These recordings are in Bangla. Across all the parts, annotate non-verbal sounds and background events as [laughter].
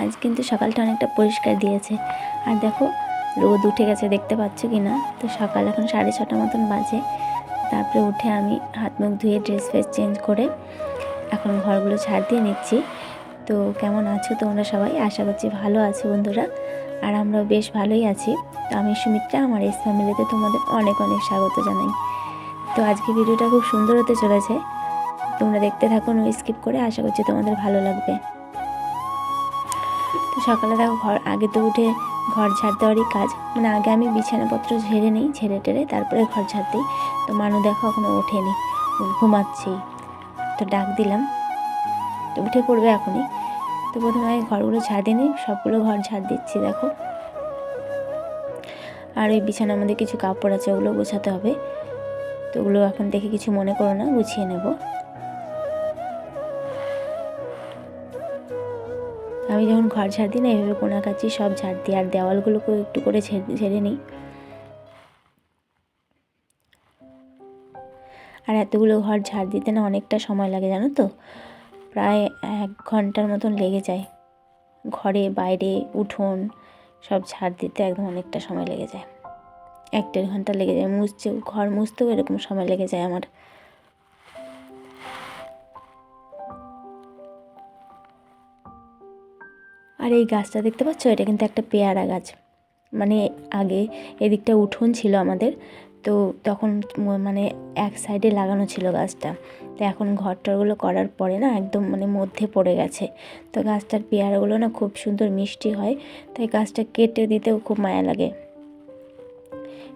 আজ কিন্তু সকালটা অনেকটা পরিষ্কার দিয়েছে। আর দেখো, রোদ উঠে গেছে, দেখতে পাচ্ছ কি না তো সকাল এখন সাড়ে ছটা মতন বাজে। তারপরে উঠে আমি হাত মুখ ধুয়ে ড্রেস ফ্রেস চেঞ্জ করে এখন ঘরগুলো ছাড় দিয়ে নিচ্ছি। তো কেমন আছো তোমরা সবাই? আশা করছি ভালো আছো বন্ধুরা। আর আমরাও বেশ ভালোই আছি। তো আমি সুমিত্রা, আমার এস ফ্যামিলিতে তোমাদের অনেক অনেক স্বাগত জানাই। তো আজকে ভিডিওটা খুব সুন্দর হতে চলেছে। তোমরা দেখতে থাকো স্কিপ করে। আশা করছি তোমাদের ভালো লাগবে। সকালে দেখো ঘর, আগে তো উঠে ঘর ঝাড় দেওয়ারই কাজ। মানে আগে আমি বিছানাপত্র ঝেড়ে নিই, ঝেড়ে টেড়ে তারপরে ঘর ঝাড় দিই। তো মানু দেখো এখনও ওঠেনি ঘুমাচ্ছেই। তো ডাক দিলাম, তো উঠে পড়বে এখনই। তো প্রথমে আমি ঘরগুলো ঝাড় নিই, সবগুলো ঘর ঝাড় দিচ্ছি, দেখো। আর ওই বিছানার মধ্যে কিছু কাপড় আছে, ওগুলো গোছাতে হবে। তো ওগুলো এখন দেখে কিছু মনে করো না, গুছিয়ে নেব। আমি যখন ঘর ঝাড় দিই না, এভাবে কোনা কাচি সব ঝাড় দিই, আর দেওয়ালগুলোকেও একটু করে ঝেড়ে নিই। আর এতগুলো ঘর ঝাড় দিতে না অনেকটা সময় লাগে, জানো তো? প্রায় এক ঘণ্টার মতন লেগে যায়। ঘরে বাইরে উঠোন সব ঝাড় দিতে একদম অনেকটা সময় লেগে যায়। এক দেড় ঘণ্টা লেগে যায়। মুছছে, ঘর মুছতেও এরকম সময় লেগে যায় আমার। আর এই গাছটা দেখতে পাচ্ছ? এটা কিন্তু একটা পেয়ারা গাছ। মানে আগে এদিকটা উঠোন ছিল আমাদের, তো তখন মানে এক সাইডে লাগানো ছিল গাছটা। তো এখন ঘরটারগুলো করার পরে না একদম মানে মধ্যে পড়ে গেছে। তো গাছটার পেয়ারাগুলো না খুব সুন্দর মিষ্টি হয়, তাই গাছটা কেটে দিতেও খুব মায়া লাগে।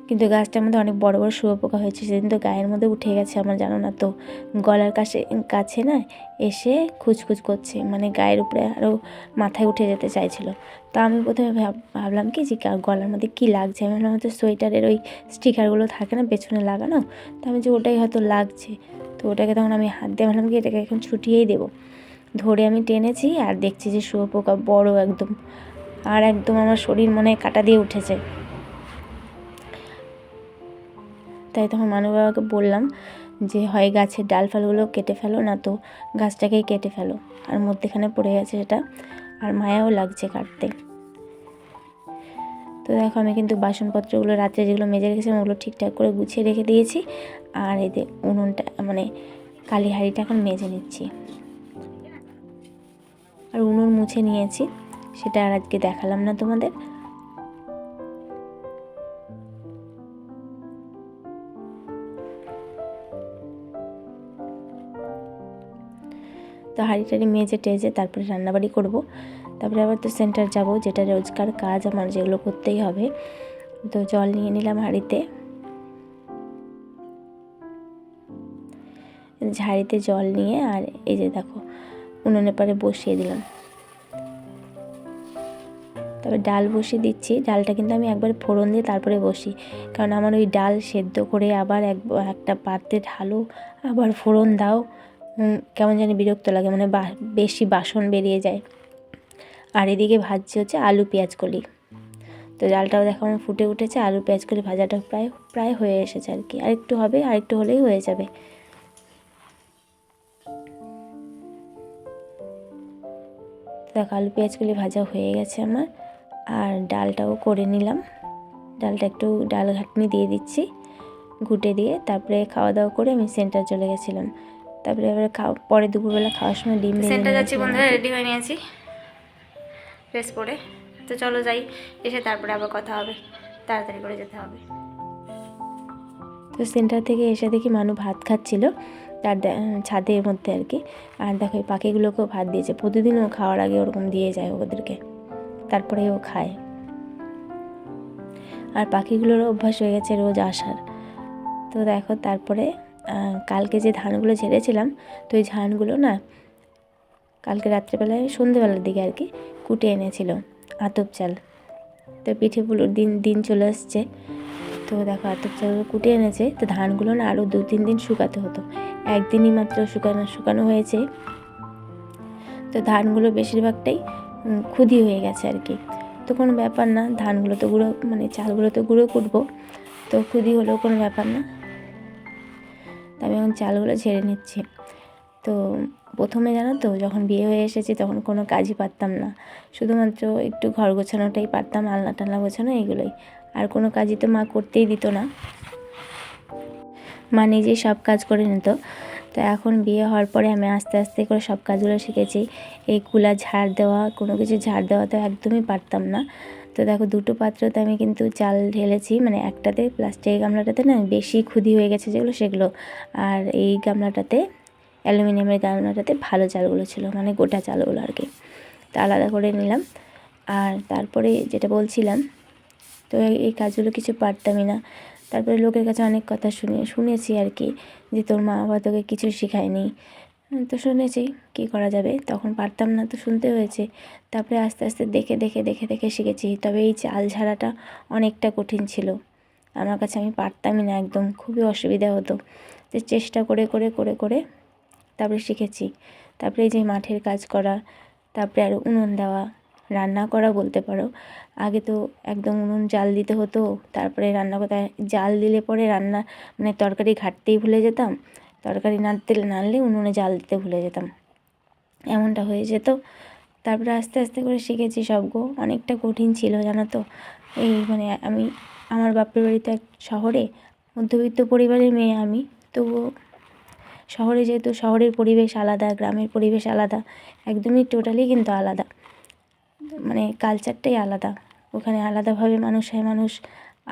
কিন্তু গাছটার মধ্যে অনেক বড় বড় শুয়োপোকা হয়েছে, সেদিন তো গায়ের মধ্যে উঠে গেছে আমার, জানো না তো। গলার কাছে কাছে না এসে খুচখুচ করছে মানে গায়ের উপরে আরও মাথায় উঠে যেতে চাইছিল। তো আমি প্রথমে ভাব- ভাবলাম কি যে গলার মধ্যে কী লাগছে? আমি ভাবলাম হয়তো সোয়েটারের ওই স্টিকারগুলো থাকে না, পেছনে লাগানো। তো আমি যে ওটাই হয়তো লাগছে, তো ওটাকে তখন আমি হাত দিয়ে ভাবলাম কি এটাকে এখন ছুটিয়েই দেবো। ধরে আমি টেনেছি আর দেখছি যে শুয়োপোকা বড় একদম, আর একদম আমার শরীর মনে কাটা দিয়ে উঠেছে। তাই তখন মানু বাবাকে বললাম যে, হয় গাছের ডাল ফালগুলো কেটে ফেলো, না তো গাছটাকেই কেটে ফেলো। আর মধ্যেখানে পড়ে গেছে সেটা, আর মায়াও লাগছে কাটতে। তো দেখো আমি কিন্তু বাসনপত্রগুলো রাত্রে যেগুলো মেজে রেখেছিলাম ওগুলো ঠিকঠাক করে গুছিয়ে রেখে দিয়েছি। আর এতে উনুনটা মানে কালি হাঁড়িটা এখন মেজে নিচ্ছি। আর উনুন মুছে নিয়েছি, সেটা আর আজকে দেখালাম না তোমাদের। তো হাঁড়ি টাড়ি মেজে টেজে তারপরে রান্নাবাড়ি করব। তারপরে আবার তো সেন্টার যাব, যেটা রোজকার কাজ আমার যেগুলো করতেই হবে। তো জল নিয়ে নিলাম হাঁড়িতে। ঝাড়িতে জল নিয়ে আর এই যে দেখো, উনুনে পারে বসিয়ে দিলাম। তবে ডাল বসিয়ে দিচ্ছি, ডালটা কিন্তু আমি একবার ফোড়ন দিয়ে তারপরে বসি। কারণ আমার ওই ডাল সেদ্ধ করে আবার এক, একটা পাত্রে ঢালো, আবার ফোড়ন দাও। কেমন জানি বিরক্ত লাগে মানে বেশি বাসন বেরিয়ে যায়। আর এদিকে ভাজছি হচ্ছে আলু পেঁয়াজ কলি। তো ডালটাও দেখো আমার ফুটে উঠেছে, আলু পেঁয়াজ কলি ভাজাটা প্রায় প্রায় হয়ে এসেছে আর কি। আরেকটু হবে, আরেকটু হলেই হয়ে যাবে। দেখো, আলু পেঁয়াজগুলি ভাজা হয়ে গেছে আমার। আর ডালটাও করে নিলাম। ডালটা একটু ডাল ঘাটনি দিয়ে দিচ্ছি, ঘুটে দিয়ে তারপরে খাওয়া দাওয়া করে আমি সেন্টার চলে গেছিলাম। তারপরে এবার খাওয়া পরে দুপুরবেলা খাওয়ার সময় ডিম সেন্টার যাচ্ছি বন্ধুরা রেডি হয়ে নিয়েছি। ড্রেস পরে তো চলো যাই এসে তারপরে আবার কথা হবে। তাড়াতাড়ি করে যেতে হবে। তো সেন্টার থেকে এসে দেখি মানু ভাত খাচ্ছিল তার ছাদের মধ্যে আর কি। আর দেখো এই পাখিগুলোকেও ভাত দিয়েছে। প্রতিদিনও খাওয়ার আগে ওরকম দিয়ে যায় ওদেরকে। তারপরে ও খায়। আর পাখিগুলোরও অভ্যাস হয়ে গেছে রোজ আসার। তো দেখো তারপরে কালকে যে ধানগুলো ঝেড়েছিলাম, তো ওই ধানগুলো না কালকে রাত্রেবেলায়, সন্ধেবেলার দিকে আর কি কুটে এনেছিল, আতপ চাল। তো পিঠে পুলোর দিন দিন চলে আসছে। তো দেখো আতপ চালগুলো কুটে এনেছে, তো ধানগুলো না আরও দু তিন দিন শুকাতে হতো। একদিনই মাত্র শুকানো শুকানো হয়েছে। তো ধানগুলো বেশিরভাগটাই ক্ষুদি হয়ে গেছে আর কি। তো কোনো ব্যাপার না, ধানগুলো তো গুঁড়ো মানে চালগুলো তো গুঁড়ো কুটবো। তো ক্ষুদি হলেও কোনো ব্যাপার না। তো আমি এখন চালগুলো ঝেড়ে নিচ্ছি। তো প্রথমে জানো তো, যখন বিয়ে হয়ে এসেছি তখন কোনো কাজই পারতাম না। শুধুমাত্র একটু ঘর গোছানোটাই পারতাম, আলনা টালনা গোছানো এগুলোই আর কোনো কাজই তো মা করতেই দিত না। মা নিজেই সব কাজ করে নিত। তো এখন বিয়ে হওয়ার পরে আমি আস্তে আস্তে করে সব কাজগুলো শিখেছি। এই কুলা ঝাড় দেওয়া, কোনো কিছু ঝাড় দেওয়া তো একদমই পারতাম না। তো দেখো দুটো পাত্রতে আমি কিন্তু চাল ঢেলেছি মানে একটাতে প্লাস্টিকের গামলাটাতে না বেশি ক্ষুদি হয়ে গেছে যেগুলো সেগুলো। আর এই গামলাটাতে, অ্যালুমিনিয়ামের গামলাটাতে ভালো চালগুলো ছিল মানে গোটা চালগুলো আর কি। তা আলাদা করে নিলাম। আর তারপরে যেটা বলছিলাম, তো এই- কাজগুলো কিছু পারতামই না। তারপরে লোকের কাছে অনেক কথা শুনে, শুনেছি আর কি, যে তোর মা বাবা তোকে কিছু শেখায়নি। তো শুনেছি কী করা যাবে। তখন পারতাম না তো শুনতে হয়েছে। তারপরে আস্তে আস্তে দেখে দেখে দেখে দেখে শিখেছি। তবে এই চাল ঝাড়াটা অনেকটা কঠিন ছিল। আমার কাছে আমি পারতামই না একদম, খুবই অসুবিধা হতো। তো চেষ্টা করে করে করে করে তারপরে শিখেছি। তারপরে এই যে মাঠের কাজ করা, তারপরে আর উনুন দেওয়া, রান্না করা বলতে পারো। আগে তো একদম উনুন জাল দিতে হতো, তারপরে রান্না করতে জাল দিলে পরে রান্না মানে তরকারি ঘাটতেই ভুলে যেতাম। তরকারি নাড়তে নাড়লে উনুনে জাল দিতে ভুলে যেতাম। এমনটা হয়ে যেত। তারপরে আস্তে আস্তে করে শিখেছি সবগো অনেকটা কঠিন ছিল, জানো তো। এই মানে আমি, আমার বাপের বাড়িতে এক শহরে মধ্যবিত্ত পরিবারের মেয়ে আমি। তবুও শহরে যেহেতু শহরের পরিবেশ আলাদা, গ্রামের পরিবেশ আলাদা, একদমই টোটালি কিন্তু আলাদা। মানে কালচারটাই আলাদা। ওখানে আলাদাভাবে মানুষ হয় মানুষ,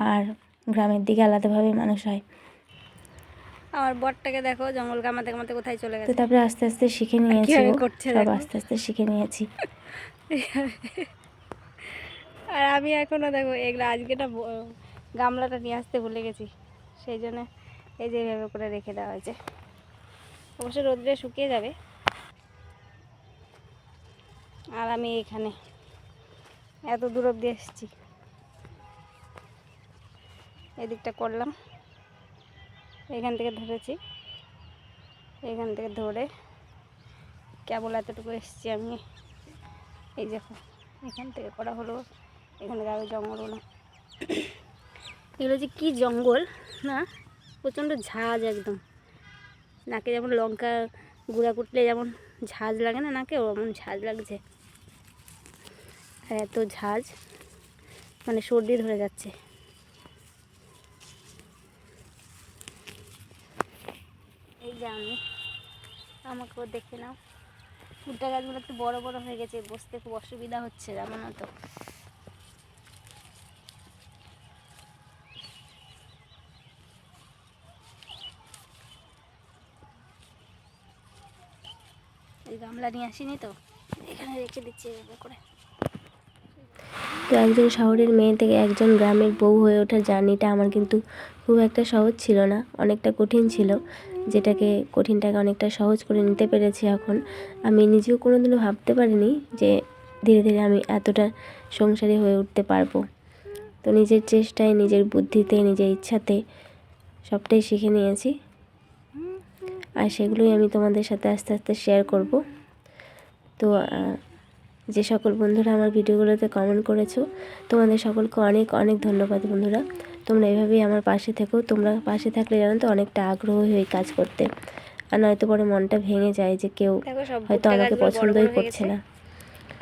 আর গ্রামের দিকে আলাদাভাবে মানুষ হয়। আমার বরটাকে দেখো জঙ্গল কামাতে কামাতে কোথায় চলে গেছে। তারপরে আস্তে আস্তে শিখে নিয়েছি সব আস্তে আস্তে শিখে নিয়েছি। [laughs] আর আমি এখনও দেখো এগুলো আজকে না গামলাটা নিয়ে আসতে ভুলে গেছি। সেই জন্য এই যে এভাবে করে রেখে দেওয়া হয়েছে। অবশ্য রোদ্রে শুকিয়ে যাবে। আর আমি এখানে এত দূর অব্দি এসেছি। এদিকটা করলাম। এখান থেকে ধরেছি। এখান থেকে ধরে কেবল এতটুকু এসেছি আমি। এই দেখো, এখান থেকে করা হলো, এখানে যাবে জঙ্গলগুলো এগুলো যে কী জঙ্গল, না? প্রচণ্ড ঝাঁজ একদম। নাকে যেমন লঙ্কা গুঁড়া কুটলে যেমন ঝাঁজ লাগে না নাকে, ওমন ঝাঁজ লাগছে। আর এত ঝাঁজ মানে সর্দি ধরে যাচ্ছে। আমি আমাকেও দেখে নাও। ভুট্টা গাছগুলো একটু বড় বড় হয়ে গেছে, বসতে খুব অসুবিধা হচ্ছে, জানো না তো। এই গামলা নিয়ে তো, এখানে রেখে দিচ্ছি করে। তো একজন শহরের মেয়ে থেকে একজন গ্রামের বউ হয়ে ওঠার জার্নিটা আমার কিন্তু খুব একটা সহজ ছিল না, অনেকটা কঠিন ছিল। যেটাকে কঠিনটাকে অনেকটা সহজ করে নিতে পেরেছি এখন। আমি নিজেও কোনোদিনও ভাবতে পারিনি যে ধীরে ধীরে আমি এতটা সংসারী হয়ে উঠতে পারব। তো নিজের চেষ্টায়, নিজের বুদ্ধিতে, নিজের ইচ্ছাতে সবটাই শিখে নিয়েছি। আর সেগুলোই আমি তোমাদের সাথে আস্তে আস্তে শেয়ার করব। তো যে সকল বন্ধুরা আমার ভিডিওগুলোতে কমেন্ট করেছ, তোমাদের সকলকে অনেক অনেক ধন্যবাদ বন্ধুরা। তোমরা এভাবেই আমার পাশে থেকো। তোমরা পাশে থাকলে জানো তো অনেকটা আগ্রহ হয়ে কাজ করতে। আর নয়তো পরে মনটা ভেঙে যায় যে কেউ হয়তো আমাকে পছন্দই করছে না।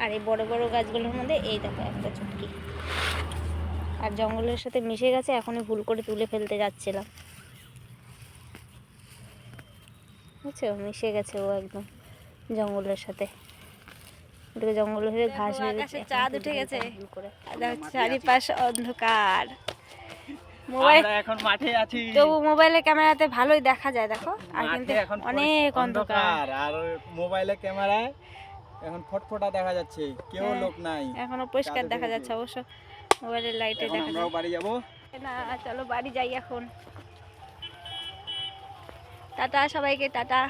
আর এই বড় বড় গাছগুলোর মধ্যে এই দেখো একটা চুটকি। আর জঙ্গলের সাথে মিশে গেছে এখনই ভুল করে তুলে ফেলতে যাচ্ছিলাম। বুঝছ? মিশে গেছে ও একদম জঙ্গলের সাথে। জঙ্গল হয়ে ঘাস হয়ে গেছে। চাঁদ উঠে গেছে। চারিপাশ অন্ধকার। মোবাইল এখন মাঠে আছি। তবু মোবাইলের ক্যামেরাতে ভালোই দেখা যায় দেখো। আর কিন্তু এখন অনেক অন্ধকার। আর মোবাইলে ক্যামেরায় এখন ফটফটা দেখা যাচ্ছে। কেউ হ্যাঁ। লোক নাই। এখনও পরিষ্কার দেখা যাচ্ছে অবশ্য। মোবাইলের লাইটে দেখা আমরাও যায় বাড়ি যাব। না চলো বাড়ি যাই এখন। টাটা সবাইকে টাটা।